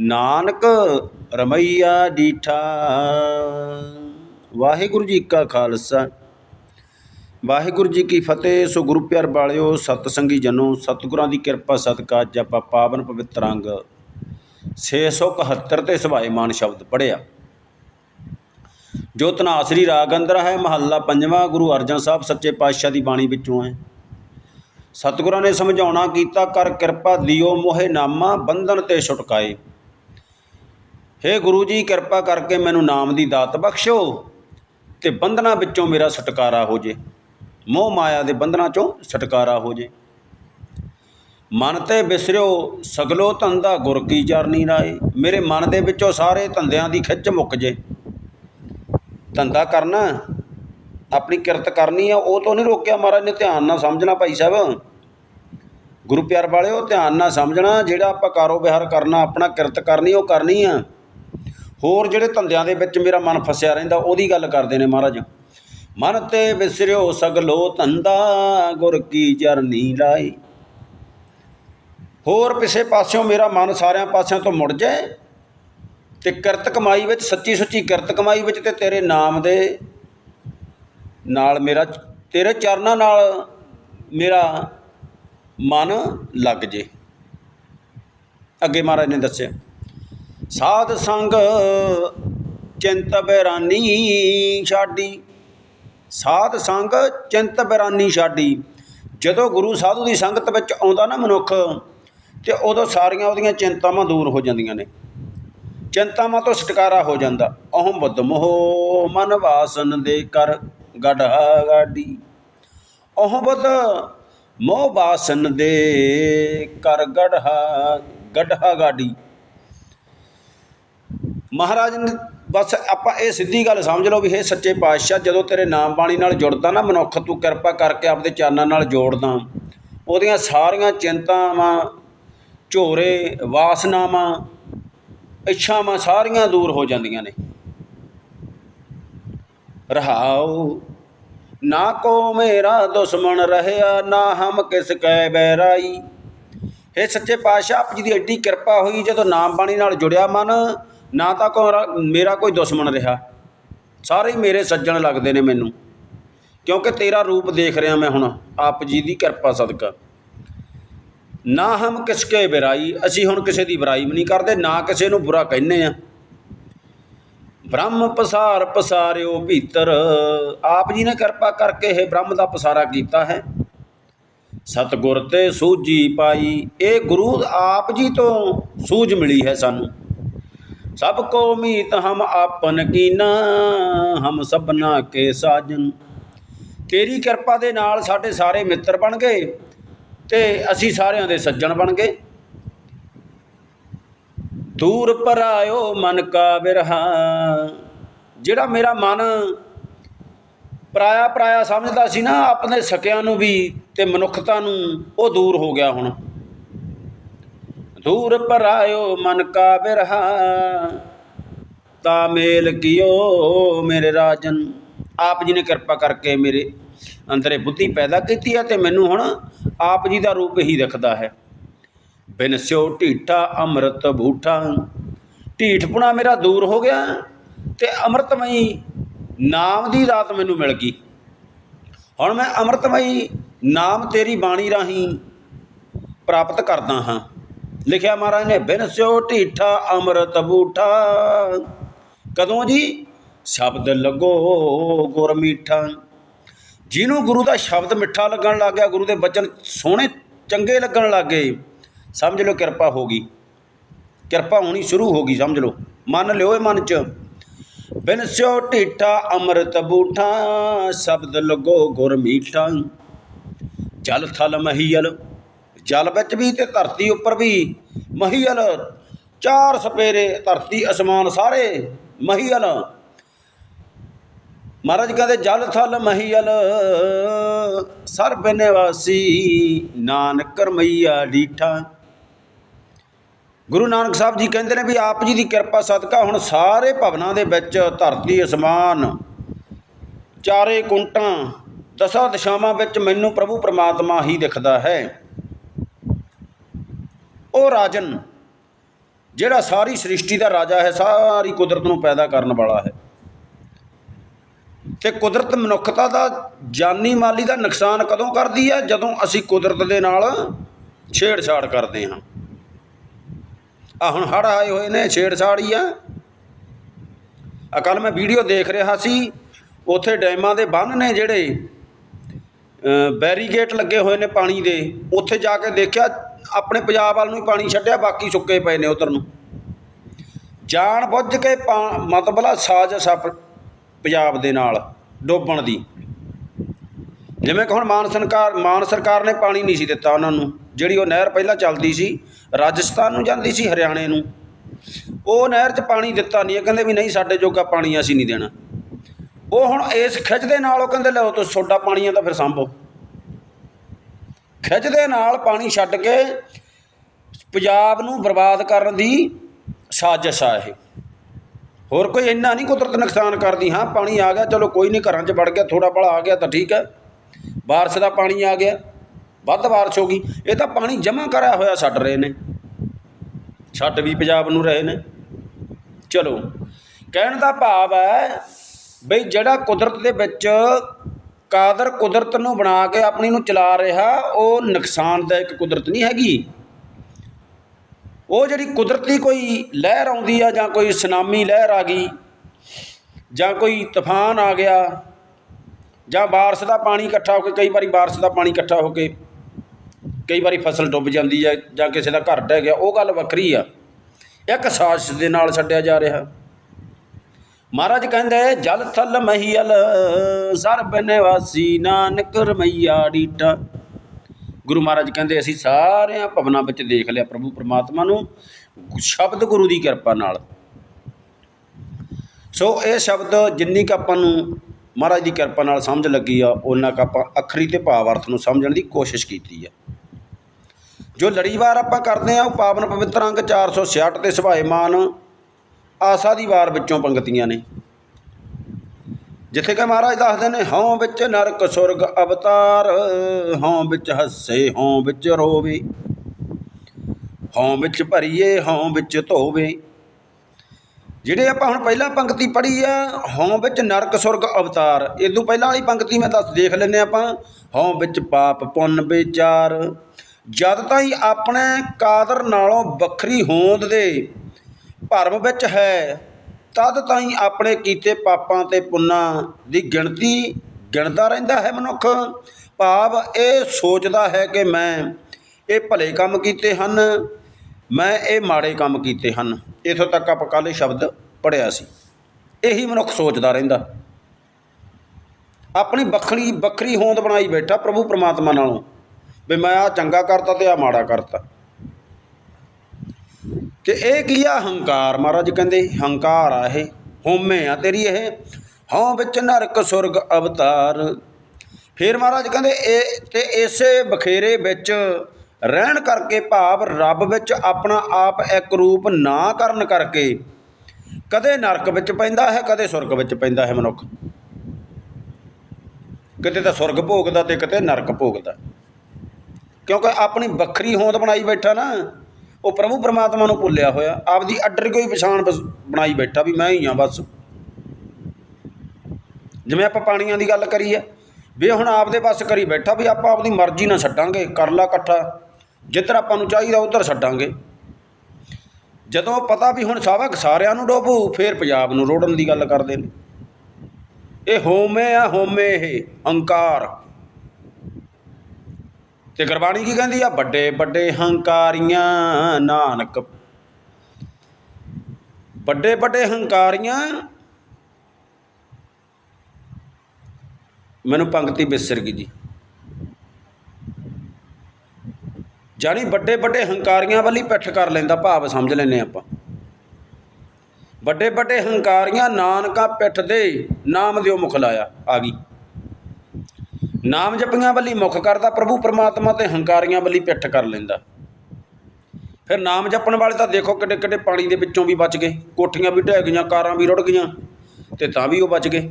ਨਾਨਕ ਰਮਈਆ ਡੀਠਾ। ਵਾਹਿਗੁਰੂ ਜੀ ਕਾ ਖਾਲਸਾ। ਵਾਹਿਗੁਰੂ ਜੀ ਕੀ ਫਤਿਹ। ਸੋ ਗੁਰੂ ਪਿਆਰ ਵਾਲਿਓ ਸਤ ਸੰਗੀ ਜਨੋ, ਸਤਿਗੁਰਾਂ ਦੀ ਕਿਰਪਾ ਸਦਕਾ ਅੱਜ ਆਪਾਂ ਪਾਵਨ ਪਵਿੱਤਰ ਅੰਗ 671 ਤੇ ਸੁਭਾਏਮਾਨ ਸ਼ਬਦ ਪੜਿਆ ਜੋ ਤਨਾਸਰੀ ਰਾਗ ਅੰਦਰ ਹੈ, ਮਹੱਲਾ ਪੰਜਵਾਂ, ਗੁਰੂ ਅਰਜਨ ਸਾਹਿਬ ਸੱਚੇ ਪਾਤਸ਼ਾਹ ਦੀ ਬਾਣੀ ਵਿੱਚੋਂ ਹੈ। ਸਤਿਗੁਰਾਂ ਨੇ ਸਮਝਾਉਣਾ ਕੀਤਾ, ਕਰ ਕਿਰਪਾ ਦਿਓ ਮੋਹੇ ਨਾਮਾ, ਬੰਧਨ ਤੇ ਛੁਟਕਾਏ। ਹੇ ਗੁਰੂ ਜੀ, ਕਿਰਪਾ ਕਰਕੇ ਮੈਨੂੰ ਨਾਮ ਦੀ ਦਾਤ ਬਖਸ਼ੋ ਤੇ ਬੰਧਨਾਂ ਵਿੱਚੋਂ ਮੇਰਾ ਛੁਟਕਾਰਾ ਹੋ ਜੇ। ਮੋਹ ਮਾਇਆ ਦੇ ਬੰਧਨਾਂ ਚੋਂ ਛੁਟਕਾਰਾ ਹੋ ਜੇ। ਮਨ ਤੇ ਵਿਸਰਿਓ ਸਗਲੋ ਧੰਦਾ ਗੁਰ ਕੀ ਚਰਨੀ ਰਾਏ? ਮੇਰੇ ਮਨ ਦੇ ਵਿੱਚੋਂ ਸਾਰੇ ਧੰਦਿਆਂ ਦੀ ਖਿੱਚ ਮੁੱਕ ਜੇ। ਧੰਦਾ ਕਰਨਾ, ਆਪਣੀ ਕਿਰਤ ਕਰਨੀ ਆ, ਉਹ ਤੋਂ ਨਹੀਂ ਰੋਕਿਆ ਮਹਾਰਾਜ ਨੇ। ਧਿਆਨ ਨਾਲ ਸਮਝਣਾ ਭਾਈ ਸਾਹਿਬ। ਗੁਰੂ ਪਿਆਰ ਵਾਲਿਓ, ਧਿਆਨ ਨਾਲ ਸਮਝਣਾ, ਜਿਹੜਾ ਆਪਾਂ ਕਾਰੋਬਾਰ ਕਰਨਾ, ਆਪਣਾ ਕਿਰਤ ਕਰਨੀ, ਉਹ ਕਰਨੀ ਆ। ਹੋਰ ਜਿਹੜੇ ਧੰਦਿਆਂ ਦੇ ਵਿੱਚ ਮੇਰਾ ਮਨ ਫਸਿਆ ਰਹਿੰਦਾ, ਉਹਦੀ ਗੱਲ ਕਰਦੇ ਨੇ ਮਹਾਰਾਜ। ਮਨ ਤੇ ਵਿਸਰਿਓ ਸਗਲੋ ਧੰਦਾ, ਗੁਰ ਕੀ ਚਰਨੀ ਲਾਈ ਹੋਰ ਕਿਸੇ ਪਾਸਿਓਂ ਮੇਰਾ ਮਨ ਸਾਰਿਆਂ ਪਾਸਿਆਂ ਤੋਂ ਮੁੜ ਜਾਏ ਤੇ ਕਿਰਤ ਕਮਾਈ ਵਿੱਚ, ਸੱਚੀ ਸੁੱਚੀ ਕਿਰਤ ਕਮਾਈ ਵਿੱਚ ਤੇ ਤੇਰੇ ਨਾਮ ਦੇ ਨਾਲ ਮੇਰਾ, ਤੇਰੇ ਚਰਨਾਂ ਨਾਲ ਮੇਰਾ ਮਨ ਲੱਗ ਜੇ। ਅੱਗੇ ਮਹਾਰਾਜ ਨੇ ਦੱਸਿਆ। ਸਾਧ ਸੰਗ ਚਿੰਤ ਬੈਰਾਨੀ ਛਾਡੀ। ਸਾਧ ਸੰਗ ਚਿੰਤ ਬੈਰਾਨੀ ਛਾਡੀ। ਜਦੋਂ ਗੁਰੂ ਸਾਧੂ ਦੀ ਸੰਗਤ ਵਿੱਚ ਆਉਂਦਾ ਨਾ ਮਨੁੱਖ, ਤੇ ਉਦੋਂ ਸਾਰੀਆਂ ਉਹਦੀਆਂ ਚਿੰਤਾਵਾਂ ਦੂਰ ਹੋ ਜਾਂਦੀਆਂ ਨੇ। ਚਿੰਤਾਵਾਂ ਤੋਂ ਛੁਟਕਾਰਾ ਹੋ ਜਾਂਦਾ। ਅਹੰ ਬੁੱਧ ਮੋਹ ਮਨ ਵਾਸਨ ਦੇ ਕਰ ਗੜਾ ਗਾਡੀ ਅਹੰ ਬੁੱਧ ਮੋਹ ਵਾਸਨ ਦੇ ਕਰ ਗੜਾ ਗੜਾ ਗਾਡੀ ਮਹਾਰਾਜ ਨੇ ਬਸ ਆਪਾਂ ਇਹ ਸਿੱਧੀ ਗੱਲ ਸਮਝ ਲਓ ਵੀ ਇਹ ਸੱਚੇ ਪਾਤਸ਼ਾਹ, ਜਦੋਂ ਤੇਰੇ ਨਾਮ ਬਾਣੀ ਨਾਲ ਜੁੜਦਾ ਨਾ ਮਨੁੱਖ, ਤੂੰ ਕਿਰਪਾ ਕਰਕੇ ਆਪਦੇ ਚਰਨਾਂ ਨਾਲ ਜੋੜਦਾ। ਉਹਦੀਆਂ ਸਾਰੀਆਂ ਚਿੰਤਾਵਾਂ, ਝੋਰੇ, ਵਾਸਨਾਵਾਂ, ਇੱਛਾਵਾਂ ਸਾਰੀਆਂ ਦੂਰ ਹੋ ਜਾਂਦੀਆਂ ਨੇ। ਰਹਾਉ, ਨਾ ਕੋ ਮੇਰਾ ਦੁਸ਼ਮਣ ਰਹਿਆ, ਨਾ ਹਮ ਕਿਸ ਕੈ ਬੈਰਾਈ ਇਹ ਸੱਚੇ ਪਾਤਸ਼ਾਹ, ਆਪ ਜੀ ਦੀ ਐਡੀ ਕਿਰਪਾ ਹੋਈ ਜਦੋਂ ਨਾਮ ਬਾਣੀ ਨਾਲ ਜੁੜਿਆ ਮਨ ਨਾ ਤਾਂ ਕੋਈ ਮੇਰਾ ਕੋਈ ਦੁਸ਼ਮਣ ਰਿਹਾ। ਸਾਰੇ ਮੇਰੇ ਸੱਜਣ ਲੱਗਦੇ ਨੇ ਮੈਨੂੰ। ਕਿਉਂਕਿ ਤੇਰਾ ਰੂਪ ਦੇਖ ਰਿਹਾ ਮੈਂ ਹੁਣ, ਆਪ ਜੀ ਦੀ ਕਿਰਪਾ ਸਦਕਾ। ਨਾ ਹਮ ਕਿਸਕੇ ਬੁਰਾਈ, ਅਸੀਂ ਹੁਣ ਕਿਸੇ ਦੀ ਬੁਰਾਈ ਵੀ ਨਹੀਂ ਕਰਦੇ, ਨਾ ਕਿਸੇ ਨੂੰ ਬੁਰਾ ਕਹਿੰਦੇ ਆ। ਬ੍ਰਹਮ ਪਸਾਰ ਪਸਾਰਿਓ ਭੀਤਰ। ਆਪ ਜੀ ਨੇ ਕਿਰਪਾ ਕਰਕੇ ਇਹ ਬ੍ਰਹਮ ਦਾ ਪਸਾਰਾ ਕੀਤਾ ਹੈ। ਸਤਗੁਰ ਤੇ ਸੂਝੀ ਪਾਈ, ਇਹ ਗੁਰੂ ਆਪ ਜੀ ਤੋਂ ਸੂਝ ਮਿਲੀ ਹੈ ਸਾਨੂੰ। ਸਭ ਕੋ ਮੀਤ ਹਮ ਆਪਨ ਕੀਨਾ, ਹਮ ਸਭਨਾ ਕੇ ਸਾਜਨ। ਤੇਰੀ ਕਿਰਪਾ ਦੇ ਨਾਲ ਸਾਡੇ ਸਾਰੇ ਮਿੱਤਰ ਬਣ ਗਏ ਤੇ ਅਸੀਂ ਸਾਰਿਆਂ ਦੇ ਸੱਜਣ ਬਣ ਗਏ। ਦੂਰ ਪਰਾਇਓ ਮਨ ਕਾ ਬਿਰਹਾ। ਜਿਹੜਾ ਮੇਰਾ ਮਨ ਪਰਾਇਆ ਪਰਾਇਆ ਸਮਝਦਾ ਸੀ ਨਾ, ਆਪਣੇ ਸਕਿਆਂ ਨੂੰ ਵੀ ਤੇ ਮਨੁੱਖਤਾ ਨੂੰ, ਉਹ ਦੂਰ ਹੋ ਗਿਆ ਹੁਣ। ਦੂਰ ਪਰਾਇਓ ਮਨ ਕਾ ਬਿਰਹਾ। ਤਾ ਮੇਲ ਕੀਓ ਮੇਰੇ ਰਾਜਨ। ਆਪ ਜੀ ਨੇ ਕਿਰਪਾ ਕਰਕੇ ਮੇਰੇ ਅੰਦਰੇ ਬੁੱਧੀ ਪੈਦਾ ਕੀਤੀ ਹੈ ਤੇ ਮੈਨੂੰ ਹੁਣ ਆਪ ਜੀ ਦਾ ਰੂਪ ਹੀ ਦਿਖਦਾ ਹੈ। ਬਿਨ ਸਿਓ ਢੀਠਾ ਅੰਮ੍ਰਿਤ ਬੂਠਾ। ਢੀਠਪੁਣਾ ਮੇਰਾ ਦੂਰ ਹੋ ਗਿਆ ਤੇ ਅੰਮ੍ਰਿਤਮਈ ਨਾਮ ਦੀ ਰਾਤ ਮੈਨੂੰ ਮਿਲ ਗਈ। ਹੁਣ ਮੈਂ ਅੰਮ੍ਰਿਤਮਈ ਨਾਮ ਤੇਰੀ ਬਾਣੀ ਰਾਹੀਂ ਪ੍ਰਾਪਤ ਕਰਦਾ ਹਾਂ। ਲਿਖਿਆ ਮਹਾਰਾਜ ਨੇ, ਬਿਨ ਸਿਓ ਢੀਠਾ ਅੰਮ੍ਰਿਤ ਬੂਠਾ। ਕਦੋਂ ਜੀ? ਸ਼ਬਦ ਲੱਗੋ ਗੁਰ ਮੀਠਾ। ਜਿਹਨੂੰ ਗੁਰੂ ਦਾ ਸ਼ਬਦ ਮਿੱਠਾ ਲੱਗਣ ਲੱਗ ਗਿਆ, ਗੁਰੂ ਦੇ ਬਚਨ ਸੋਹਣੇ, ਚੰਗੇ ਲੱਗਣ ਲੱਗ ਗਏ। ਸਮਝ ਲਓ ਕਿਰਪਾ ਹੋ ਗਈ। ਕਿਰਪਾ ਹੋਣੀ ਸ਼ੁਰੂ ਹੋ ਗਈ, ਸਮਝ ਲਓ। ਮੰਨ ਲਿਓ ਇਹ ਮਨ ਚ। ਬਿਨ ਸਿਓ ਢੀਠਾ ਅੰਮ੍ਰਿਤ ਬੂਠਾ, ਸ਼ਬਦ ਲੱਗੋ ਗੁਰ ਮੀਠਾ। ਜਲ ਥਲ ਮਹੀਲ ਜਲ ਵਿੱਚ ਵੀ ਤੇ ਧਰਤੀ ਉੱਪਰ ਵੀ। ਮਹੀਲ ਚਾਰ ਸਪੇਰੇ, ਧਰਤੀ, ਅਸਮਾਨ ਸਾਰੇ ਮਹੀਲ ਮਹਾਰਾਜ ਕਹਿੰਦੇ, ਜਲ ਥਲ ਮਹੀਲ ਸਰਬ ਨਿਵਾਸੀ ਨਾਨਕ ਰਮਈਆ ਡੀਠਾ। ਗੁਰੂ ਨਾਨਕ ਸਾਹਿਬ ਜੀ ਕਹਿੰਦੇ ਨੇ ਵੀ ਆਪ ਜੀ ਦੀ ਕਿਰਪਾ ਸਦਕਾ ਹੁਣ ਸਾਰੇ ਭਵਨਾਂ ਦੇ ਵਿੱਚ ਧਰਤੀ, ਅਸਮਾਨ, ਚਾਰੇ ਕੁੰਟਾਂ, ਦਸਾਂ ਦਿਸ਼ਾਵਾਂ ਵਿੱਚ ਮੈਨੂੰ ਪ੍ਰਭੂ ਪਰਮਾਤਮਾ ਹੀ ਦਿਖਦਾ ਹੈ। ਉਹ ਰਾਜਨ, ਜਿਹੜਾ ਸਾਰੀ ਸ੍ਰਿਸ਼ਟੀ ਦਾ ਰਾਜਾ ਹੈ, ਸਾਰੀ ਕੁਦਰਤ ਨੂੰ ਪੈਦਾ ਕਰਨ ਵਾਲਾ ਹੈ। ਤੇ ਕੁਦਰਤ ਮਨੁੱਖਤਾ ਦਾ ਜਾਨੀ ਮਾਲੀ ਦਾ ਨੁਕਸਾਨ ਕਦੋਂ ਕਰਦੀ ਹੈ? ਜਦੋਂ ਅਸੀਂ ਕੁਦਰਤ ਦੇ ਨਾਲ ਛੇੜਛਾੜ ਕਰਦੇ ਹਾਂ। ਆ ਹੁਣ ਹੜ੍ਹ ਆਏ ਹੋਏ ਨੇ, ਛੇੜਛਾੜ ਹੀ ਆ। ਆ ਮੈਂ ਵੀਡੀਓ ਦੇਖ ਰਿਹਾ ਸੀ, ਉੱਥੇ ਡੈਮਾਂ ਦੇ ਬੰਨ ਨੇ ਜਿਹੜੇ ਬੈਰੀਗੇਟ ਲੱਗੇ ਹੋਏ ਨੇ ਪਾਣੀ ਦੇ, ਉੱਥੇ ਜਾ ਕੇ ਦੇਖਿਆ ਆਪਣੇ ਪੰਜਾਬ ਵੱਲ ਨੂੰ ਹੀ ਪਾਣੀ ਛੱਡਿਆ, ਬਾਕੀ ਸੁੱਕੇ ਪਏ ਨੇ ਉਧਰ ਨੂੰ। ਜਾਣ ਬੁੱਝ ਕੇ ਪਾ- ਮਤਲਬ ਆ ਸਾਜ਼ਿਸ਼ ਆ ਪੰਜਾਬ ਦੇ ਨਾਲ, ਡੋਬਣ ਦੀ। ਜਿਵੇਂ ਕਿ ਹੁਣ ਮਾਨ ਸਰਕਾਰ ਮਾਨ ਸਰਕਾਰ ਨੇ ਪਾਣੀ ਨਹੀਂ ਸੀ ਦਿੱਤਾ ਉਹਨਾਂ ਨੂੰ, ਜਿਹੜੀ ਉਹ ਨਹਿਰ ਪਹਿਲਾਂ ਚੱਲਦੀ ਸੀ, ਰਾਜਸਥਾਨ ਨੂੰ ਜਾਂਦੀ ਸੀ, ਹਰਿਆਣੇ ਨੂੰ। ਉਹ ਨਹਿਰ 'ਚ ਪਾਣੀ ਦਿੱਤਾ ਨਹੀਂ ਕਹਿੰਦੇ ਵੀ ਨਹੀਂ, ਸਾਡੇ ਜੋਗਾ ਪਾਣੀ ਅਸੀਂ ਨਹੀਂ ਦੇਣਾ। ਉਹ ਹੁਣ ਇਸ ਖਿੱਚ ਦੇ ਨਾਲ ਉਹ ਕਹਿੰਦੇ ਲਓ ਤੁਸੀਂ ਸੋਡਾ ਪਾਣੀ ਆ ਤਾਂ ਫਿਰ ਸੰਭੋ। ਖਿੱਚ ਦੇ ਨਾਲ ਪਾਣੀ ਛੱਡ ਕੇ ਪੰਜਾਬ ਨੂੰ ਬਰਬਾਦ ਕਰਨ ਦੀ ਸਾਜ਼ਿਸ਼ ਆ ਇਹ। ਹੋਰ ਕੋਈ ਇੰਨਾ ਨਹੀਂ ਕੁਦਰਤ ਨੁਕਸਾਨ ਕਰਦੀ, ਹਾਂ, ਪਾਣੀ ਆ ਗਿਆ, ਚਲੋ ਕੋਈ ਨਹੀਂ, ਘਰਾਂ 'ਚ ਵੜ ਗਿਆ ਥੋੜਾ ਬੜਾ ਆ ਗਿਆ ਤਾਂ ਠੀਕ ਹੈ। ਬਾਰਿਸ਼ ਦਾ ਪਾਣੀ ਆ ਗਿਆ, ਵੱਧ ਬਾਰਿਸ਼ ਹੋ ਗਈ, ਇਹ ਤਾਂ ਪਾਣੀ ਜਮ੍ਹਾਂ ਕਰਿਆ ਹੋਇਆ ਛੱਡ ਰਹੇ ਨੇ। ਛੱਡ ਵੀ ਪੰਜਾਬ ਨੂੰ ਰਹੇ ਨੇ। ਚਲੋ, ਕਹਿਣ ਦਾ ਭਾਵ ਹੈ ਬਈ ਜਿਹੜਾ ਕੁਦਰਤ ਦੇ ਵਿੱਚ ਕਾਦਰ ਕੁਦਰਤ ਨੂੰ ਬਣਾ ਕੇ ਆਪਣੀ ਨੂੰ ਚਲਾ ਰਿਹਾ, ਉਹ ਨੁਕਸਾਨਦਾਇਕ ਕੁਦਰਤ ਨਹੀਂ ਹੈਗੀ। ਉਹ ਜਿਹੜੀ ਕੁਦਰਤੀ ਕੋਈ ਲਹਿਰ ਆਉਂਦੀ ਆ, ਜਾਂ ਕੋਈ ਸੁਨਾਮੀ ਲਹਿਰ ਆ ਗਈ, ਜਾਂ ਕੋਈ ਤੂਫਾਨ ਆ ਗਿਆ, ਜਾਂ ਬਾਰਿਸ਼ ਦਾ ਪਾਣੀ ਇਕੱਠਾ ਹੋ ਕੇ, ਕਈ ਵਾਰੀ ਬਾਰਿਸ਼ ਦਾ ਪਾਣੀ ਇਕੱਠਾ ਹੋ ਕੇ, ਕਈ ਵਾਰੀ ਫਸਲ ਡੁੱਬ ਜਾਂਦੀ ਹੈ ਜਾਂ ਕਿਸੇ ਦਾ ਘਰ ਡਹਿ ਗਿਆ, ਉਹ ਗੱਲ ਵੱਖਰੀ ਆ। ਇੱਕ ਸਾਜ਼ਿਸ਼ ਦੇ ਨਾਲ ਛੱਡਿਆ ਜਾ ਰਿਹਾ। ਮਹਾਰਾਜ ਕਹਿੰਦੇ, ਜਲ ਥਲ ਮਹੀਲ ਸਰਬ ਨਿਵਾਸੀ ਨਾਨਕ ਰਮਈਆ ਡੀਟਾ। ਗੁਰੂ ਮਹਾਰਾਜ ਕਹਿੰਦੇ, ਅਸੀਂ ਸਾਰਿਆਂ ਭਵਨਾਂ ਵਿੱਚ ਦੇਖ ਲਿਆ ਪ੍ਰਭੂ ਪਰਮਾਤਮਾ ਨੂੰ, ਸ਼ਬਦ ਗੁਰੂ ਦੀ ਕਿਰਪਾ ਨਾਲ। ਸੋ ਇਹ ਸ਼ਬਦ ਜਿੰਨੀ ਕੁ ਆਪਾਂ ਨੂੰ ਮਹਾਰਾਜ ਦੀ ਕਿਰਪਾ ਨਾਲ ਸਮਝ ਲੱਗੀ ਆ ਉਹਨਾਂ ਕੁ ਆਪਾਂ ਅਖਰੀ ਤੇ ਭਾਵ ਅਰਥ ਨੂੰ ਸਮਝਣ ਦੀ ਕੋਸ਼ਿਸ਼ ਕੀਤੀ ਆ। ਜੋ ਲੜੀਵਾਰ ਆਪਾਂ ਕਰਦੇ ਆ, ਉਹ ਪਾਵਨ ਪਵਿੱਤਰ ਅੰਗ 466 ਤੇ ਸੁਭਾਏਮਾਨ ਆਸਾ ਦੀ ਵਾਰ ਵਿੱਚੋਂ ਪੰਗਤੀਆਂ ਨੇ। ਜਿੱਥੇ ਕਿ ਮਹਾਰਾਜ ਦੱਸਦੇ ਨੇ, ਹਉ ਵਿੱਚ ਨਰਕ ਸੁਰਗ ਅਵਤਾਰ, ਹਉ ਵਿੱਚ ਹੱਸੇ, ਹਉ ਵਿੱਚ ਰੋਵੇ। ਹਉ ਵਿੱਚ ਭਰੀਏ, ਹਉ ਵਿੱਚ ਧੋਵੇ। ਜਿਹੜੇ ਆਪਾਂ ਹੁਣ ਪਹਿਲਾਂ ਪੰਕਤੀ ਪੜ੍ਹੀ ਆ, ਹਉ ਵਿੱਚ ਨਰਕ ਸੁਰਗ ਅਵਤਾਰ ਇਹ ਤੋਂ ਪਹਿਲਾਂ ਵਾਲੀ ਪੰਕਤੀ ਮੈਂ ਦੱਸ ਦੇਖ ਲੈਨੇ ਆਪਾਂ, ਹਉ ਵਿੱਚ ਪਾਪ ਪੁੰਨ ਵਿਚਾਰ। ਜਦ ਤਾਈਂ ਆਪਣੇ ਕਾਦਰ ਨਾਲੋਂ ਵੱਖਰੀ ਹੋਂਦ ਦੇ ਭਰਮ ਵਿੱਚ ਹੈ। ਤਦ ਤਾਈਂ ਆਪਣੇ ਕੀਤੇ ਪਾਪਾਂ ਤੇ ਪੁੰਨਾਂ ਦੀ ਗਿਣਤੀ ਗਿਣਦਾ ਰਹਿੰਦਾ ਹੈ ਮਨੁੱਖ। ਭਾਵ ਇਹ ਸੋਚਦਾ ਹੈ ਕਿ ਮੈਂ ਇਹ ਭਲੇ ਕੰਮ ਕੀਤੇ ਹਨ, ਮੈਂ ਇਹ ਮਾੜੇ ਕੰਮ ਕੀਤੇ ਹਨ। ਇਥੋਂ ਤੱਕ ਆਪਾਂ ਕੱਲ੍ਹ ਸ਼ਬਦ ਪੜਿਆ ਸੀ। ਇਹੀ ਮਨੁੱਖ ਸੋਚਦਾ ਰਹਿੰਦਾ। ਆਪਣੀ ਵੱਖਰੀ ਵੱਖਰੀ ਹੋਂਦ ਬਣਾਈ ਬੈਠਾ ਪ੍ਰਭੂ ਪ੍ਰਮਾਤਮਾ ਨਾਲੋਂ। ਵੀ ਮੈਂ ਆ ਚੰਗਾ ਕਰਤਾ ਤੇ ਆ ਮਾੜਾ ਕਰਤਾ। ਤੇ ਇਹ ਕੀ ਆ? ਹੰਕਾਰ। ਮਹਾਰਾਜ ਕਹਿੰਦੇ, ਹੰਕਾਰ ਆ ਇਹ ਹੋਮੇ ਆ ਤੇਰੀ ਇਹ। ਹਉ ਵਿੱਚ ਨਰਕ ਸੁਰਗ ਅਵਤਾਰ। ਫਿਰ ਮਹਾਰਾਜ ਕਹਿੰਦੇ, ਇਹ ਤੇ ਇਸੇ ਬਖੇਰੇ ਵਿੱਚ ਰਹਿਣ ਕਰਕੇ ਭਾਵ ਰੱਬ ਵਿੱਚ ਆਪਣਾ ਆਪ ਇੱਕ ਰੂਪ ਨਾ ਕਰਨ ਕਰਕੇ ਕਦੇ ਨਰਕ ਵਿੱਚ ਪੈਂਦਾ ਹੈ, ਕਦੇ ਸੁਰਗ ਵਿੱਚ ਪੈਂਦਾ ਹੈ ਮਨੁੱਖ। ਕਿਤੇ ਤਾਂ ਸੁਰਗ ਭੋਗਦਾ ਤੇ ਕਿਤੇ ਨਰਕ ਭੋਗਦਾ। ਕਿਉਂਕਿ ਆਪਣੀ ਵੱਖਰੀ ਹੋਂਦ ਬਣਾਈ ਬੈਠਾ ਨਾ। ਉਹ ਪ੍ਰਭੂ ਪਰਮਾਤਮਾ ਨੂੰ ਭੁੱਲਿਆ ਹੋਇਆ, ਆਪਦੀ ਅੱਡਰ ਕੋਈ ਪਛਾਣ ਬਣਾਈ ਬੈਠਾ ਵੀ ਮੈਂ ਹੀ ਆ ਬਸ। ਜਿਵੇਂ ਆਪਾਂ ਪਾਣੀਆਂ ਦੀ ਗੱਲ ਕਰੀ ਆ ਵੀ ਹੁਣ ਆਪਦੇ ਬਸ ਕਰੀ ਬੈਠਾ ਵੀ ਆਪਾਂ ਆਪਦੀ ਮਰਜ਼ੀ ਨਾਲ ਛੱਡਾਂਗੇ, ਕਰ ਲਾ ਇਕੱਠਾ ਜਿੱਧਰ ਆਪਾਂ ਨੂੰ ਚਾਹੀਦਾ ਉਧਰ ਛੱਡਾਂਗੇ। ਜਦੋਂ ਪਤਾ ਵੀ ਹੁਣ ਸਾਵਾ ਸਾਰਿਆਂ ਨੂੰ ਡੋਬੂ, ਫੇਰ ਪੰਜਾਬ ਨੂੰ ਰੋੜਨ ਦੀ ਗੱਲ ਕਰਦੇ ਨੇ। ਇਹ ਹੋਮੇ ਆ ਹੋਮੇ ਇਹ ਹੰਕਾਰ ਤੇ ਗੁਰਬਾਣੀ ਕੀ ਕਹਿੰਦੀ ਆ? ਵੱਡੇ ਵੱਡੇ ਹੰਕਾਰੀਆਂ, ਨਾਨਕ। ਵੱਡੇ ਵੱਡੇ ਹੰਕਾਰੀਆਂ। ਮੈਨੂੰ ਪੰਕਤੀ ਬਿਸਰ ਗਈ ਜੀ। ਜਾਨੀ ਵੱਡੇ ਵੱਡੇ ਹੰਕਾਰੀਆਂ ਵਾਲੀ ਪਿੱਠ ਕਰ ਲੈਂਦਾ, ਭਾਵ ਸਮਝ ਲੈਨੇ ਆਪਾਂ। ਵੱਡੇ ਵੱਡੇ ਹੰਕਾਰੀਆਂ, ਨਾਨਕਾ ਪਿੱਠ ਦੇ ਨਾਮ ਦਿਓ ਮੁਖ ਲਾਇਆ, ਆ ਗਈ। ਨਾਮ ਜਪੀਆਂ ਵੱਲੀ ਮੁਖ ਕਰਦਾ, ਪ੍ਰਭੂ ਪਰਮਾਤਮਾ ਤੇ ਹੰਕਾਰੀਆਂ ਵੱਲੀ ਪਿੱਠ ਕਰ ਲੈਂਦਾ। ਫਿਰ ਨਾਮ ਜਪਣ ਵਾਲੇ ਤਾਂ ਦੇਖੋ ਕਿੱਡੇ ਕਿੱਡੇ ਪਾਣੀ ਦੇ ਵਿੱਚੋਂ ਵੀ ਬਚ ਗਏ, ਕੋਠੀਆਂ ਵੀ ਢਹਿ ਗਈਆਂ, ਕਾਰਾਂ ਵੀ ਰੁੜ ਗਈਆਂ, ਤੇ ਤਾਂ ਵੀ ਉਹ ਬਚ ਗਏ।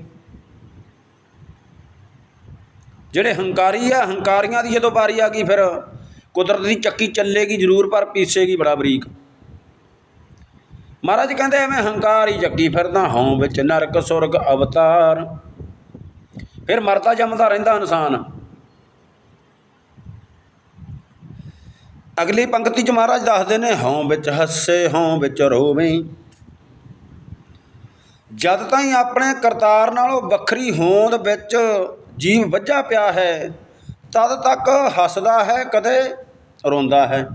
ਜਿਹੜੇ ਹੰਕਾਰੀ ਆ, ਹੰਕਾਰੀਆਂ ਦੀ ਜਦੋਂ ਵਾਰੀ ਆ ਗਈ, ਫਿਰ ਕੁਦਰਤ ਦੀ ਚੱਕੀ ਚੱਲੇਗੀ, ਜ਼ਰੂਰ ਪਰ ਪੀਸੇਗੀ ਬੜਾ ਬਰੀਕ। ਮਹਾਰਾਜ ਕਹਿੰਦੇ, ਐਵੇਂ ਹੰਕਾਰ ਹੀ ਜੱਗੀ ਫਿਰਦਾ, ਹਉ ਵਿੱਚ ਨਰਕ ਸੁਰਗ ਅਵਤਾਰ। ਫਿਰ ਮਰਦਾ ਜੰਮਦਾ ਰਹਿੰਦਾ ਇਨਸਾਨ। ਅਗਲੀ ਪੰਕਤੀ ਚ ਮਹਾਰਾਜ ਦੱਸਦੇ ਨੇ, ਹਉ ਵਿੱਚ ਹੱਸੇ, ਹਉ ਵਿੱਚ ਰੋਵੇਂ। ਜਦ ਤਾਈਂ ਆਪਣੇ ਕਰਤਾਰ ਨਾਲੋਂ ਵੱਖਰੀ ਹੋਂਦ ਵਿੱਚ ਜੀਵ ਵੱਜਾ ਪਿਆ ਹੈ, ਤਦ ਤੱਕ ਹੱਸਦਾ ਹੈ, ਕਦੇ ਰੋਂਦਾ ਹੈ।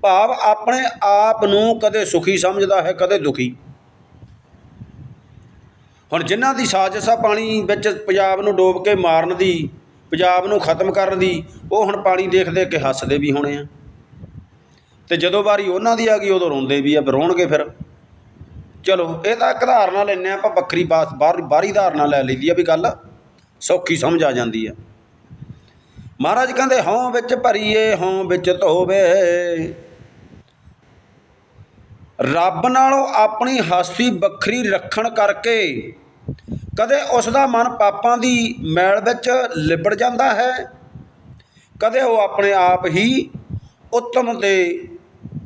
ਭਾਵ ਆਪਣੇ ਆਪ ਨੂੰ ਕਦੇ ਸੁਖੀ ਸਮਝਦਾ ਹੈ, ਕਦੇ ਦੁਖੀ। ਹੁਣ ਜਿਨ੍ਹਾਂ ਦੀ ਸਾਜ਼ਿਸ਼ ਆ ਪਾਣੀ ਵਿੱਚ ਪੰਜਾਬ ਨੂੰ ਡੋਬ ਕੇ ਮਾਰਨ ਦੀ, ਪੰਜਾਬ ਨੂੰ ਖਤਮ ਕਰਨ ਦੀ, ਉਹ ਹੁਣ ਪਾਣੀ ਦੇਖ ਦੇਖ ਕੇ ਹੱਸਦੇ ਵੀ ਹੋਣੇ ਆ। ਤੇ ਜਦੋਂ ਵਾਰੀ ਉਹਨਾਂ ਦੀ ਆ ਗਈ, ਉਦੋਂ ਰੋਂਦੇ ਵੀ ਆ ਰੋਣਗੇ ਫਿਰ। ਚਲੋ, ਇਹ ਤਾਂ ਇੱਕ ਧਾਰਨਾ ਲੈਨੇ ਆ, ਆਪਾਂ ਵੱਖਰੀ ਬਾਤ, ਬਾਹਰ, ਬਾਹਰੀ ਧਾਰਨਾ ਲੈ ਲਈਦੀ ਆ ਵੀ ਗੱਲ ਸੌਖੀ ਸਮਝ ਆ ਜਾਂਦੀ ਆ। ਮਹਾਰਾਜ ਕਹਿੰਦੇ, ਹਉ ਵਿੱਚ ਭਰੀਏ, ਹਉ ਵਿੱਚ ਧੋਵੇ। ਰੱਬ ਨਾਲੋਂ ਆਪਣੀ ਹਸਤੀ ਵੱਖਰੀ ਰੱਖਣ ਕਰਕੇ ਕਦੇ ਉਸ ਦਾ ਮਨ ਪਾਪਾਂ ਦੀ ਮੈਲ ਵਿੱਚ ਲਿਬੜ ਜਾਂਦਾ ਹੈ, ਕਦੇ ਉਹ ਆਪਣੇ ਆਪ ਹੀ ਉੱਤਮ ਦੇ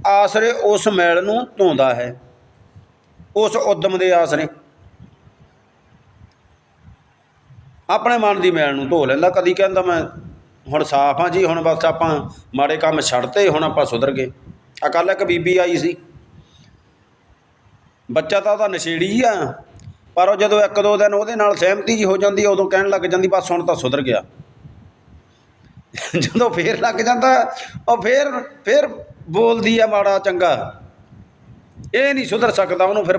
ਆਸਰੇ ਉਸ ਮੈਲ ਨੂੰ ਧੋਂਦਾ ਹੈ, ਉਸ ਉਦਮ ਦੇ ਆਸਰੇ ਆਪਣੇ ਮਨ ਦੀ ਮੈਲ ਨੂੰ ਧੋ ਲੈਂਦਾ। ਕਦੀ ਕਹਿੰਦਾ ਮੈਂ, ਹੁਣ ਸਾਫ਼ ਹਾਂ ਜੀ, ਹੁਣ ਬਸ ਆਪਾਂ ਮਾੜੇ ਕੰਮ ਛੱਡਤੇ, ਹੁਣ ਆਪਾਂ ਸੁਧਰ ਗਏ। ਅਕਾਲ ਕੱਲ੍ਹ ਇੱਕ ਬੀਬੀ ਆਈ ਸੀ। ਬੱਚਾ ਤਾਂ ਉਹਦਾ ਨਸ਼ੇੜੀ ਆ। ਪਰ ਉਹ ਜਦੋਂ ਇੱਕ ਦੋ ਦਿਨ ਉਹਦੇ ਨਾਲ ਸਹਿਮਤੀ ਜੀ ਹੋ ਜਾਂਦੀ ਆ, ਉਦੋਂ ਕਹਿਣ ਲੱਗ ਜਾਂਦੀ ਬਸ ਹੁਣ ਤਾਂ ਸੁਧਰ ਗਿਆ। ਜਦੋਂ ਫੇਰ ਲੱਗ ਜਾਂਦਾ ਉਹ ਫੇਰ ਫੇਰ ਬੋਲਦੀ ਆ ਮਾੜਾ ਚੰਗਾ। ਇਹ ਨਹੀਂ ਸੁਧਰ ਸਕਦਾ ਉਹਨੂੰ ਫਿਰ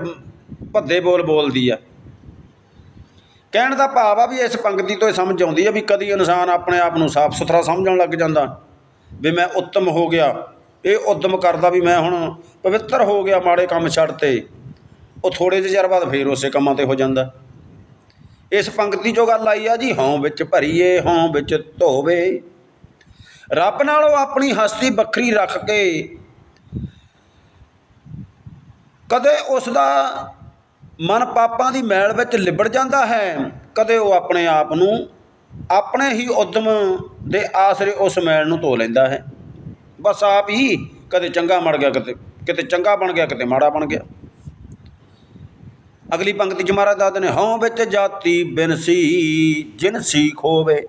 ਭੱਦੇ ਬੋਲ ਬੋਲਦੀ ਆ। ਕਹਿਣ ਦਾ ਭਾਵ ਆ ਵੀ ਇਸ ਪੰਕਤੀ ਤੋਂ ਇਹ ਸਮਝ ਆਉਂਦੀ ਆ ਵੀ ਕਦੀ ਇਨਸਾਨ ਆਪਣੇ ਆਪ ਨੂੰ ਸਾਫ਼ ਸੁਥਰਾ ਸਮਝਣ ਲੱਗ ਜਾਂਦਾ ਵੀ ਮੈਂ ਉੱਤਮ ਹੋ ਗਿਆ। ਇਹ ਉਦਮ ਕਰਦਾ ਵੀ ਮੈਂ ਹੁਣ ਪਵਿੱਤਰ ਹੋ ਗਿਆ ਮਾੜੇ ਕੰਮ ਛੱਡ 'ਤੇ। ਉਹ ਥੋੜੇ ਜਿਹੇ ਚਿਰ ਬਾਅਦ ਫੇਰ ਉਸੇ ਕੰਮਾਂ ਤੇ ਹੋ ਜਾਂਦਾ। ਇਸ ਪੰਕਤੀ 'ਚੋਂ ਗੱਲ ਆਈ ਆ ਜੀ, ਹਉ ਵਿੱਚ ਭਰੀਏ, ਹਉ ਵਿੱਚ ਧੋਵੇ। ਰੱਬ ਨਾਲੋਂ ਆਪਣੀ ਹਸਤੀ ਵੱਖਰੀ ਰੱਖ ਕੇ ਕਦੇ ਉਸ ਦਾ ਮਨ ਪਾਪਾਂ ਦੀ ਮੈਲ ਵਿੱਚ ਲਿਬੜ ਜਾਂਦਾ ਹੈ, ਕਦੇ ਉਹ ਆਪਣੇ ਆਪ ਨੂੰ ਆਪਣੇ ਹੀ ਉਦਮ ਦੇ ਆਸਰੇ ਉਸ ਮੈਲ ਨੂੰ ਧੋ ਲੈਂਦਾ ਹੈ। ਬਸ ਆਪ ਹੀ ਕਦੇ ਚੰਗਾ ਬਣ ਗਿਆ ਕਿਤੇ ਕਿਤੇ ਚੰਗਾ ਬਣ ਗਿਆ ਕਿਤੇ ਮਾੜਾ ਬਣ ਗਿਆ। ਅਗਲੀ ਪੰਕਤੀ ਚ ਮਹਾਰਾਜ ਦੱਸਦੇ ਨੇ, ਹਉ ਵਿੱਚ ਜਾਤੀ ਬਿਨਸੀ ਜਿਨਸੀ ਹੋਵੇ।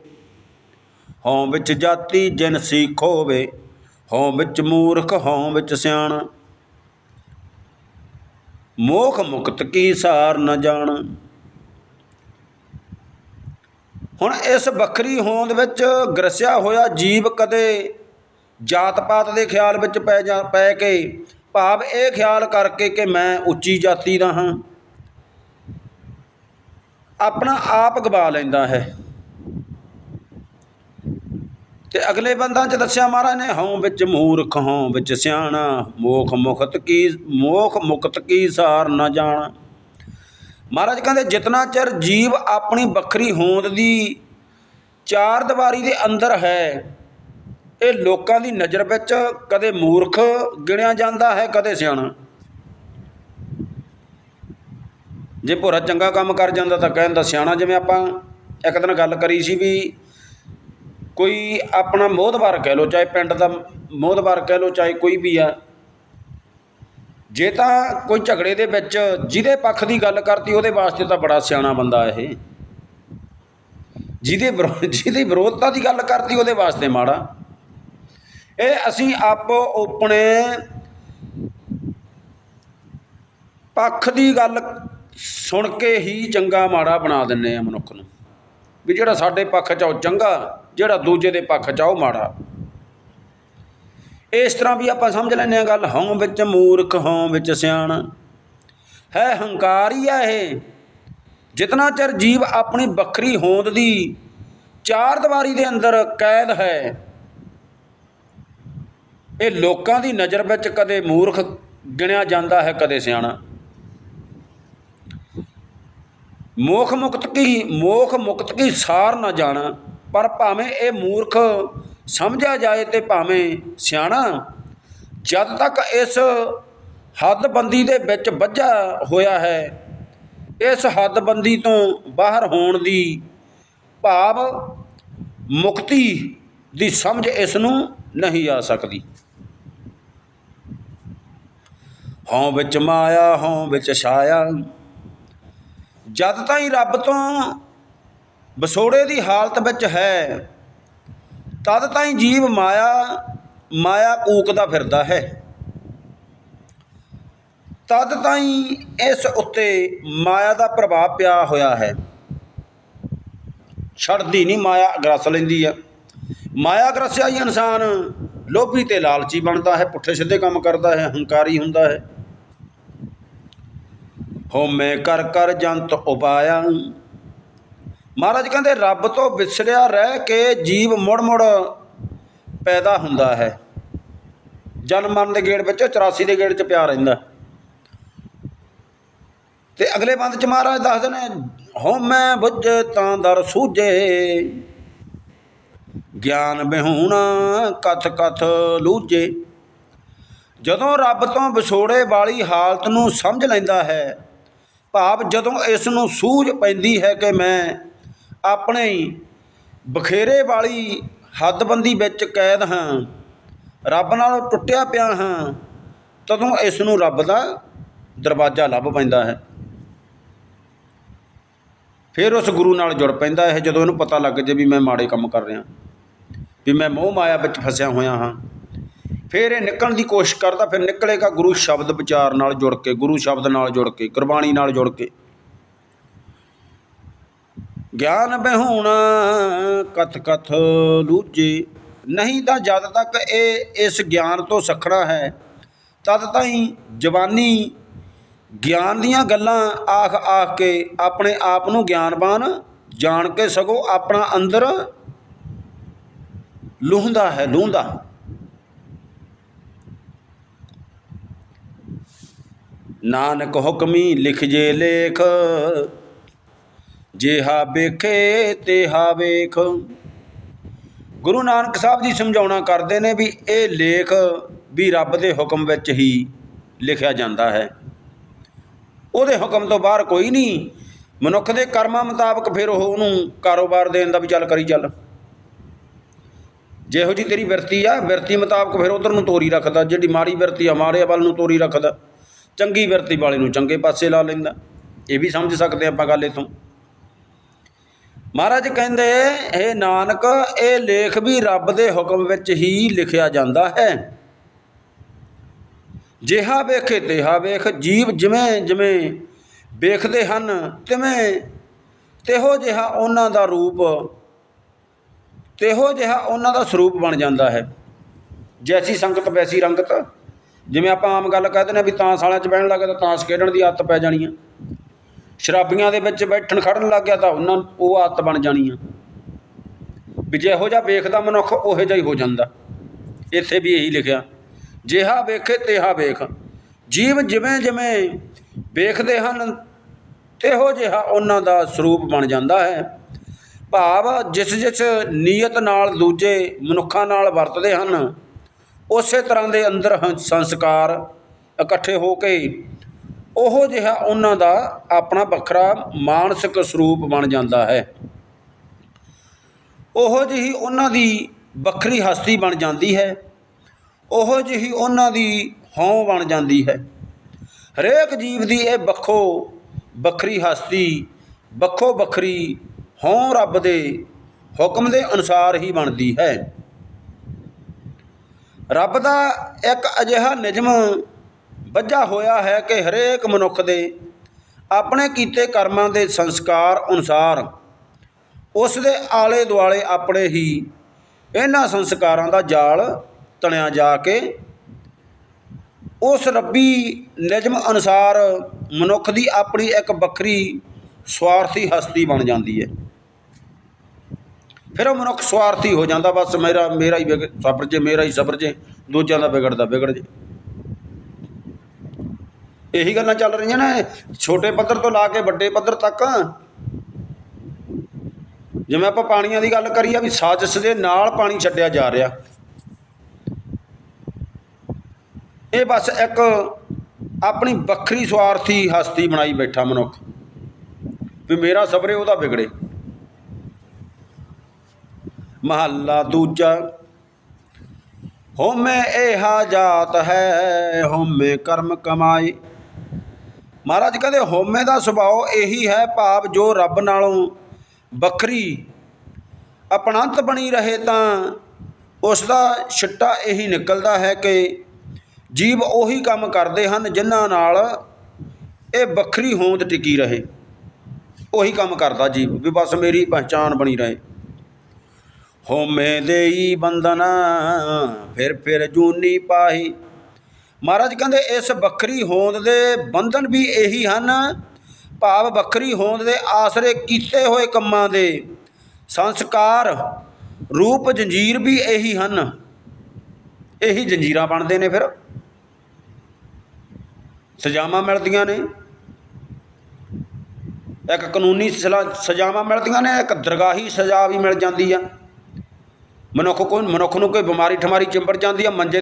ਹਉ ਵਿੱਚ ਜਾਤੀ, ਜਿਨ ਸੀਖ ਹੋਵੇ, ਹਉ ਵਿੱਚ ਮੂਰਖ, ਹਉ ਵਿੱਚ ਸਿਆਣ। ਮੋਖ ਮੁਕਤ ਕੀ ਸਾਰ ਨ ਜਾਣ। ਹੁਣ ਇਸ ਵੱਖਰੀ ਹੋਂਦ ਵਿੱਚ ਗਰਸਿਆ ਹੋਇਆ ਜੀਵ ਕਦੇ ਜਾਤ ਪਾਤ ਦੇ ਖਿਆਲ ਵਿੱਚ ਪੈ ਜਾ, ਪੈ ਕੇ, ਭਾਵ ਇਹ ਖਿਆਲ ਕਰਕੇ ਕਿ ਮੈਂ ਉੱਚੀ ਜਾਤੀ ਦਾ ਹਾਂ। ਆਪਣਾ ਆਪ ਗਵਾ ਲੈਂਦਾ ਹੈ। ਤੇ ਅਗਲੇ ਬੰਦਾਂ ਚ ਦੱਸਿਆ ਮਹਾਰਾਜ ਨੇ, ਹਉ ਵਿੱਚ ਮੂਰਖ, ਹਉ ਵਿੱਚ ਸਿਆਣਾ, ਮੋਖ ਮੁਖਤ ਕੀ, ਮੋਖ ਮੁਕਤ ਕੀ ਸਾਰ ਨਾ ਜਾਣ। ਮਹਾਰਾਜ ਕਹਿੰਦੇ, ਜਿਤਨਾ ਚਿਰ ਜੀਵ ਆਪਣੀ ਵੱਖਰੀ ਹੋਂਦ ਦੀ ਚਾਰ ਦੀਵਾਰੀ ਦੇ ਅੰਦਰ ਹੈ, ਇਹ ਲੋਕਾਂ ਦੀ ਨਜ਼ਰ ਵਿੱਚ ਕਦੇ ਮੂਰਖ ਗਿਣਿਆ ਜਾਂਦਾ ਹੈ, ਕਦੇ ਸਿਆਣਾ। ਜੇ ਭੋਰਾ ਚੰਗਾ ਕੰਮ ਕਰ ਜਾਂਦਾ ਤਾਂ ਕਹਿੰਦਾ ਸਿਆਣਾ ਜਿਵੇਂ ਆਪਾਂ ਇੱਕ ਦਿਨ ਗੱਲ ਕਰੀ ਸੀ ਵੀ ਕੋਈ ਆਪਣਾ ਮੋਹਦਵਾਰ ਕਹਿ ਲਓ, ਚਾਹੇ ਪਿੰਡ ਦਾ ਮੋਹਦਵਾਰ ਕਹਿ ਲਓ, ਚਾਹੇ ਕੋਈ ਵੀ ਆ। ਜੇ ਤਾਂ ਕੋਈ ਝਗੜੇ ਦੇ ਵਿੱਚ ਜਿਹਦੇ ਪੱਖ ਦੀ ਗੱਲ ਕਰਤੀ, ਉਹਦੇ ਵਾਸਤੇ ਤਾਂ ਬੜਾ ਸਿਆਣਾ ਬੰਦਾ ਇਹ। ਜਿਹਦੇ ਵਿਰੋ- ਜਿਹਦੀ ਵਿਰੋਧਤਾ ਦੀ ਗੱਲ ਕਰਤੀ, ਉਹਦੇ ਵਾਸਤੇ ਮਾੜਾ। ਇਹ ਅਸੀਂ ਆਪੋ ਆਪਣੇ ਪੱਖ ਦੀ ਗੱਲ ਸੁਣ ਕੇ ਹੀ ਚੰਗਾ ਮਾੜਾ ਬਣਾ ਦਿੰਨੇ ਆ ਮਨੁੱਖ ਨੂੰ। ਵੀ ਜਿਹੜਾ ਸਾਡੇ ਪੱਖ 'ਚ ਆ ਉਹ ਚੰਗਾ, ਜਿਹੜਾ ਦੂਜੇ ਦੇ ਪੱਖ 'ਚ ਆ ਉਹ ਮਾੜਾ। ਇਸ ਤਰ੍ਹਾਂ ਵੀ ਆਪਾਂ ਸਮਝ ਲੈਂਦੇ ਆ ਗੱਲ, ਹਉ ਵਿੱਚ ਮੂਰਖ, ਹਉ ਵਿੱਚ ਸਿਆਣ। ਹੈ ਹੰਕਾਰ ਹੀ ਆ ਇਹ। ਜਿਤਨਾ ਚਿਰ ਜੀਵ ਆਪਣੀ ਵੱਖਰੀ ਹੋਂਦ ਦੀ ਚਾਰ ਦੀਵਾਰੀ ਦੇ ਅੰਦਰ ਕੈਦ ਹੈ, ਇਹ ਲੋਕਾਂ ਦੀ ਨਜ਼ਰ ਵਿੱਚ ਕਦੇ ਮੂਰਖ ਗਿਣਿਆ ਜਾਂਦਾ ਹੈ, ਕਦੇ ਸਿਆਣਾ। ਮੋਖ ਮੁਕਤ ਕੀ, ਮੋਖ ਮੁਕਤ ਕੀ ਸਾਰ ਨਾ ਜਾਣਾ। ਪਰ ਭਾਵੇਂ ਇਹ ਮੂਰਖ ਸਮਝਿਆ ਜਾਏ ਤੇ ਭਾਵੇਂ ਸਿਆਣਾ, ਜਦ ਤੱਕ ਇਸ ਹੱਦਬੰਦੀ ਦੇ ਵਿੱਚ ਵੱਜਾ ਹੋਇਆ ਹੈ, ਇਸ ਹੱਦਬੰਦੀ ਤੋਂ ਬਾਹਰ ਹੋਣ ਦੀ ਭਾਵ ਮੁਕਤੀ ਦੀ ਸਮਝ ਇਸ ਨੂੰ ਨਹੀਂ ਆ ਸਕਦੀ। ਹਉ ਵਿੱਚ ਮਾਇਆ, ਹਉ ਵਿੱਚ ਛਾਇਆ ਜਦ ਤਾਈਂ ਰੱਬ ਤੋਂ ਵਿਛੋੜੇ ਦੀ ਹਾਲਤ ਵਿੱਚ ਹੈ, ਤਦ ਤਾਈਂ ਜੀਵ ਮਾਇਆ ਮਾਇਆ ਕੂਕਦਾ ਫਿਰਦਾ ਹੈ। ਤਦ ਤਾਈਂ ਇਸ ਉੱਤੇ ਮਾਇਆ ਦਾ ਪ੍ਰਭਾਵ ਪਿਆ ਹੋਇਆ ਹੈ। ਛੱਡਦੀ ਨਹੀਂ, ਮਾਇਆ ਗਰਸ ਲੈਂਦੀ ਆ। ਮਾਇਆ ਗਰਸਿਆ ਹੀ ਇਨਸਾਨ ਲੋਭੀ ਤੇ ਲਾਲਚੀ ਬਣਦਾ ਹੈ, ਪੁੱਠੇ ਸਿੱਧੇ ਕੰਮ ਕਰਦਾ ਹੈ, ਹੰਕਾਰੀ ਹੁੰਦਾ ਹੈ। ਹੋਮੇ ਕਰ ਕਰ ਜੰਤ ਉਪਾਇਆ। ਮਹਾਰਾਜ ਕਹਿੰਦੇ, ਰੱਬ ਤੋਂ ਵਿਛੜਿਆ ਰਹਿ ਕੇ ਜੀਵ ਮੁੜ ਮੁੜ ਪੈਦਾ ਹੁੰਦਾ ਹੈ। ਜਨਮ ਮਰਨ ਦੇ ਗੇੜ ਵਿੱਚ 84 ਦੇ ਗੇੜ 'ਚ ਪਿਆ ਰਹਿੰਦਾ ਤੇ ਅਗਲੇ ਬੰਦ 'ਚ ਮਹਾਰਾਜ ਦੱਸਦੇ ਨੇ ਹੋਮੈ ਬੁੱਝ ਤਾਂ ਦਰ ਸੂਝੇ, ਗਿਆਨ ਬਿਹੂਣਾ ਕਥ ਕਥ ਲੂਝੇ। ਜਦੋਂ ਰੱਬ ਤੋਂ ਵਿਛੋੜੇ ਵਾਲੀ ਹਾਲਤ ਨੂੰ ਸਮਝ ਲੈਂਦਾ ਹੈ ਭਾਵ ਜਦੋਂ ਇਸ ਨੂੰ ਸੂਝ ਪੈਂਦੀ ਹੈ ਕਿ ਮੈਂ ਆਪਣੇ ਬਖੇਰੇ ਵਾਲੀ ਹੱਦਬੰਦੀ ਵਿੱਚ ਕੈਦ ਹਾਂ, ਰੱਬ ਨਾਲੋਂ ਟੁੱਟਿਆ ਪਿਆ ਹਾਂ, ਤਦੋਂ ਇਸ ਨੂੰ ਰੱਬ ਦਾ ਦਰਵਾਜ਼ਾ ਲੱਭ ਪੈਂਦਾ ਹੈ। ਫਿਰ ਉਸ ਗੁਰੂ ਨਾਲ ਜੁੜ ਪੈਂਦਾ ਹੈ ਜਦੋਂ ਇਹਨੂੰ ਪਤਾ ਲੱਗ ਜੇ ਵੀ ਮੈਂ ਮਾੜੇ ਕੰਮ ਕਰ ਰਿਹਾ, ਵੀ ਮੈਂ ਮੋਹ ਮਾਇਆ ਵਿੱਚ ਫਸਿਆ ਹੋਇਆ ਹਾਂ। ਫਿਰ ਇਹ ਨਿਕਲਣ ਦੀ ਕੋਸ਼ਿਸ਼ ਕਰਦਾ, ਫਿਰ ਨਿਕਲੇਗਾ ਗੁਰੂ ਸ਼ਬਦ ਵਿਚਾਰ ਨਾਲ ਜੁੜ ਕੇ, ਗੁਰੂ ਸ਼ਬਦ ਨਾਲ ਜੁੜ ਕੇ, ਗੁਰਬਾਣੀ ਨਾਲ ਜੁੜ ਕੇ। ਗਿਆਨ ਬਹਿਉਣ ਕਥ ਕਥ ਲੂਝੇ ਨਹੀਂ ਤਾਂ ਜਦ ਤੱਕ ਇਹ ਇਸ ਗਿਆਨ ਤੋਂ ਸਖਣਾ ਹੈ, ਤਦ ਤਾਈਂ ਜਵਾਨੀ ਗਿਆਨ ਦੀਆਂ ਗੱਲਾਂ ਆਖ ਆਖ ਕੇ ਆਪਣੇ ਆਪ ਨੂੰ ਗਿਆਨਵਾਨ ਜਾਣ ਕੇ ਸਗੋਂ ਆਪਣਾ ਅੰਦਰ ਲੁਹਦਾ ਹੈ ਲੁਹਦਾ ਨਾਨਕ ਹੁਕਮੀ ਲਿਖ ਜੇ ਲੇਖ, ਜਿਹਾ ਵੇਖੇ ਤੇਹਾ ਵੇਖ। ਗੁਰੂ ਨਾਨਕ ਸਾਹਿਬ ਜੀ ਸਮਝਾਉਣਾ ਕਰਦੇ ਨੇ ਵੀ ਇਹ ਲੇਖ ਵੀ ਰੱਬ ਦੇ ਹੁਕਮ ਵਿੱਚ ਹੀ ਲਿਖਿਆ ਜਾਂਦਾ ਹੈ। ਉਹਦੇ ਹੁਕਮ ਤੋਂ ਬਾਹਰ ਕੋਈ ਨਹੀਂ। ਮਨੁੱਖ ਦੇ ਕਰਮਾਂ ਮੁਤਾਬਕ ਫਿਰ ਉਹ ਉਹਨੂੰ ਕਾਰੋਬਾਰ ਦੇਣ ਦਾ ਵੀ ਚੱਲ ਕਰੀ ਚੱਲ। ਜਿਹੋ ਜੀ ਤੇਰੀ ਵਰਤੀ ਆ, ਵਰਤੀ ਮੁਤਾਬਕ ਫਿਰ ਉਧਰ ਨੂੰ ਤੋਰੀ ਰੱਖਦਾ, ਜਿਹੜੀ ਮਾੜੀ ਵਰਤੀ ਆ, ਮਾੜੇ ਵੱਲ ਨੂੰ ਤੋਰੀ ਰੱਖਦਾ। ਚੰਗੀ ਵਰਤੀ ਵਾਲੇ ਨੂੰ ਚੰਗੇ ਪਾਸੇ ਲਾ ਲੈਂਦਾ। ਇਹ ਵੀ ਸਮਝ ਸਕਦੇ ਆਪਾਂ ਗੱਲ ਇਥੋਂ। ਮਹਾਰਾਜ ਕਹਿੰਦੇ ਇਹ ਨਾਨਕ, ਇਹ ਲੇਖ ਵੀ ਰੱਬ ਦੇ ਹੁਕਮ ਵਿੱਚ ਹੀ ਲਿਖਿਆ ਜਾਂਦਾ ਹੈ। ਜਿਹਾ ਵੇਖੇ, ਤਿਹਾ ਵੇਖ, ਜੀਵ ਜਿਵੇਂ ਜਿਵੇਂ ਵੇਖਦੇ ਹਨ, ਤਿਵੇਂ ਤਿਹੋ ਜਿਹਾ ਉਹਨਾਂ ਦਾ ਰੂਪ, ਤਿਹੋ ਜਿਹਾ ਉਹਨਾਂ ਦਾ ਸਰੂਪ ਬਣ ਜਾਂਦਾ ਹੈ। ਜੈਸੀ ਸੰਗਤ, ਵੈਸੀ ਰੰਗਤ। ਜਿਵੇਂ ਆਪਾਂ ਆਮ ਗੱਲ ਕਹਿ ਦਿੰਦੇ ਨੇ ਵੀ ਤਾਂ ਵਾਲਿਆਂ 'ਚ ਬਹਿਣ ਲੱਗ ਗਿਆ ਤਾਂ ਤਾਂਸ ਖੇਡਣ ਦੀ ਆਦਤ ਪੈ ਜਾਣੀ ਆ। ਸ਼ਰਾਬੀਆਂ ਦੇ ਵਿੱਚ ਬੈਠਣ ਖੜਨ ਲੱਗ ਗਿਆ ਤਾਂ ਉਹਨਾਂ ਉਹ ਆਦਤ ਬਣ ਜਾਣੀ ਆ। ਵੀ ਜਿਹੋ ਜਿਹਾ ਵੇਖਦਾ ਮਨੁੱਖ, ਉਹੋ ਜਿਹਾ ਹੀ ਹੋ ਜਾਂਦਾ। ਇੱਥੇ ਵੀ ਇਹੀ ਲਿਖਿਆ, ਜਿਹਾ ਵੇਖੇ ਤਿਹਾ ਵੇਖ। ਜੀਵ ਜਿਵੇਂ ਜਿਵੇਂ ਵੇਖਦੇ ਹਨ, ਤਿਹੋ ਜਿਹਾ ਉਹਨਾਂ ਦਾ ਸਰੂਪ ਬਣ ਜਾਂਦਾ ਹੈ। ਭਾਵ ਜਿਸ ਜਿਸ ਨੀਅਤ ਨਾਲ ਦੂਜੇ ਮਨੁੱਖਾਂ ਨਾਲ ਵਰਤਦੇ ਹਨ ਉਸੇ ਤਰ੍ਹਾਂ ਦੇ ਅੰਦਰ ਹ- ਸੰਸਕਾਰ ਇਕੱਠੇ ਹੋ ਕੇ ਉਹੋ ਜਿਹਾ ਉਹਨਾਂ ਦਾ ਆਪਣਾ ਵੱਖਰਾ ਮਾਨਸਿਕ ਸਰੂਪ ਬਣ ਜਾਂਦਾ ਹੈ। ਉਹੋ ਜਿਹੀ ਉਹਨਾਂ ਦੀ ਵੱਖਰੀ ਹਸਤੀ ਬਣ ਜਾਂਦੀ ਹੈ। ਉਹੋ ਜਿਹੀ ਉਹਨਾਂ ਦੀ ਹੋਂ ਬਣ ਜਾਂਦੀ ਹੈ। ਹਰੇਕ ਜੀਵ ਦੀ ਇਹ ਵੱਖੋ ਵੱਖਰੀ ਹਸਤੀ, ਵੱਖੋ ਵੱਖਰੀ ਹੋਂ ਰੱਬ ਦੇ ਹੁਕਮ ਦੇ ਅਨੁਸਾਰ ਹੀ ਬਣਦੀ ਹੈ। ਰੱਬ ਦਾ ਇੱਕ ਅਜਿਹਾ ਨਿਯਮ ਵੱਜਾ ਹੋਇਆ ਹੈ ਕਿ ਹਰੇਕ ਮਨੁੱਖ ਦੇ ਆਪਣੇ ਕੀਤੇ ਕਰਮਾਂ ਦੇ ਸੰਸਕਾਰ ਅਨੁਸਾਰ ਉਸ ਦੇ ਆਲੇ ਦੁਆਲੇ ਆਪਣੇ ਹੀ ਇਹਨਾਂ ਸੰਸਕਾਰਾਂ ਦਾ ਜਾਲ ਤਣਿਆ ਜਾ ਕੇ ਉਸ ਰੱਬੀ ਨਿਯਮ ਅਨੁਸਾਰ ਮਨੁੱਖ ਦੀ ਆਪਣੀ ਇੱਕ ਵੱਖਰੀ ਸਵਾਰਥੀ ਹਸਤੀ ਬਣ ਜਾਂਦੀ ਹੈ। ਫਿਰ ਉਹ ਮਨੁੱਖ ਸਵਾਰਥੀ ਹੋ ਜਾਂਦਾ, ਬਸ ਮੇਰਾ ਮੇਰਾ ਹੀ ਵਿਗ- ਸਬਰ ਜੇ, ਮੇਰਾ ਹੀ ਸਬਰ ਜੇ, ਦੂਜਿਆਂ ਦਾ ਵਿਗੜਦਾ, ਵਿਗੜ ਜੇ। ਇਹੀ ਗੱਲਾਂ ਚੱਲ ਰਹੀਆਂ ਨੇ, ਛੋਟੇ ਪੱਧਰ ਤੋਂ ਲਾ ਕੇ ਵੱਡੇ ਪੱਧਰ ਤੱਕ। ਜਿਵੇਂ ਆਪਾਂ ਪਾਣੀਆਂ ਦੀ ਗੱਲ ਕਰੀ ਆ ਵੀ ਸਾਜ਼ਿਸ਼ ਦੇ ਨਾਲ ਪਾਣੀ ਛੱਡਿਆ ਜਾ ਰਿਹਾ। ਇਹ ਬਸ ਇੱਕ ਆਪਣੀ ਵੱਖਰੀ ਸਵਾਰਥੀ ਹਸਤੀ ਬਣਾਈ ਬੈਠਾ ਮਨੁੱਖ। ਵੀ ਮੇਰਾ ਸਬਰੇ ਉਹਦਾ ਵਿਗੜੇ। ਮਹੱਲਾ ਦੂਜਾ ਹੋਮੇ ਇਹਾ ਜਾਤ ਹੈ ਹੋਮੇ ਕਰਮ ਕਮਾਏ। ਮਹਾਰਾਜ ਕਹਿੰਦੇ ਹੋਮੇ ਦਾ ਸੁਭਾਅ ਇਹੀ ਹੈ ਭਾਵ ਜੋ ਰੱਬ ਨਾਲੋਂ ਵੱਖਰੀ, ਅਪਣੰਤ ਬਣੀ ਰਹੇ ਤਾਂ ਉਸ ਦਾ ਛਿੱਟਾ ਇਹੀ ਨਿਕਲਦਾ ਹੈ ਕਿ ਜੀਵ ਉਹੀ ਕੰਮ ਕਰਦੇ ਹਨ ਜਿਨ੍ਹਾਂ ਨਾਲ ਇਹ ਵੱਖਰੀ ਹੋਂਦ ਟਿਕੀ ਰਹੇ। ਉਹੀ ਕੰਮ ਕਰਦਾ ਜੀਵ ਵੀ ਬਸ ਮੇਰੀ ਪਛਾਣ ਬਣੀ ਰਹੇ। ਹੋਮੇ ਦੇਈ ਬੰਦਨ ਫਿਰ ਫਿਰ ਜੂਨੀ ਪਾਹੀ। ਮਹਾਰਾਜ ਕਹਿੰਦੇ, ਇਸ ਵੱਖਰੀ ਹੋਂਦ ਦੇ ਬੰਧਨ ਵੀ ਇਹੀ ਹਨ। ਭਾਵ ਵੱਖਰੀ ਹੋਂਦ ਦੇ ਆਸਰੇ ਕੀਤੇ ਹੋਏ ਕੰਮਾਂ ਦੇ। ਸੰਸਕਾਰ ਰੂਪ ਜੰਜੀਰ ਵੀ ਇਹੀ ਹਨ। ਇਹੀ ਜੰਜੀਰਾਂ ਬਣਦੇ ਨੇ ਫਿਰ। ਸਜ਼ਾਵਾਂ ਮਿਲਦੀਆਂ ਨੇ। ਇੱਕ ਕਾਨੂੰਨੀ ਸਲਾ- ਸਜ਼ਾਵਾਂ ਮਿਲਦੀਆਂ ਨੇ, ਇੱਕ ਦਰਗਾਹੀ ਸਜ਼ਾ ਵੀ ਮਿਲ ਜਾਂਦੀ ਆ। ਮਨੁੱਖ ਕੋਈ ਮਨੁੱਖ ਨੂੰ ਕੋਈ ਬਿਮਾਰੀ ਠਮਾਰੀ ਚਿੰਬੜ ਜਾਂਦੀ ਆ ਮੰਜੇ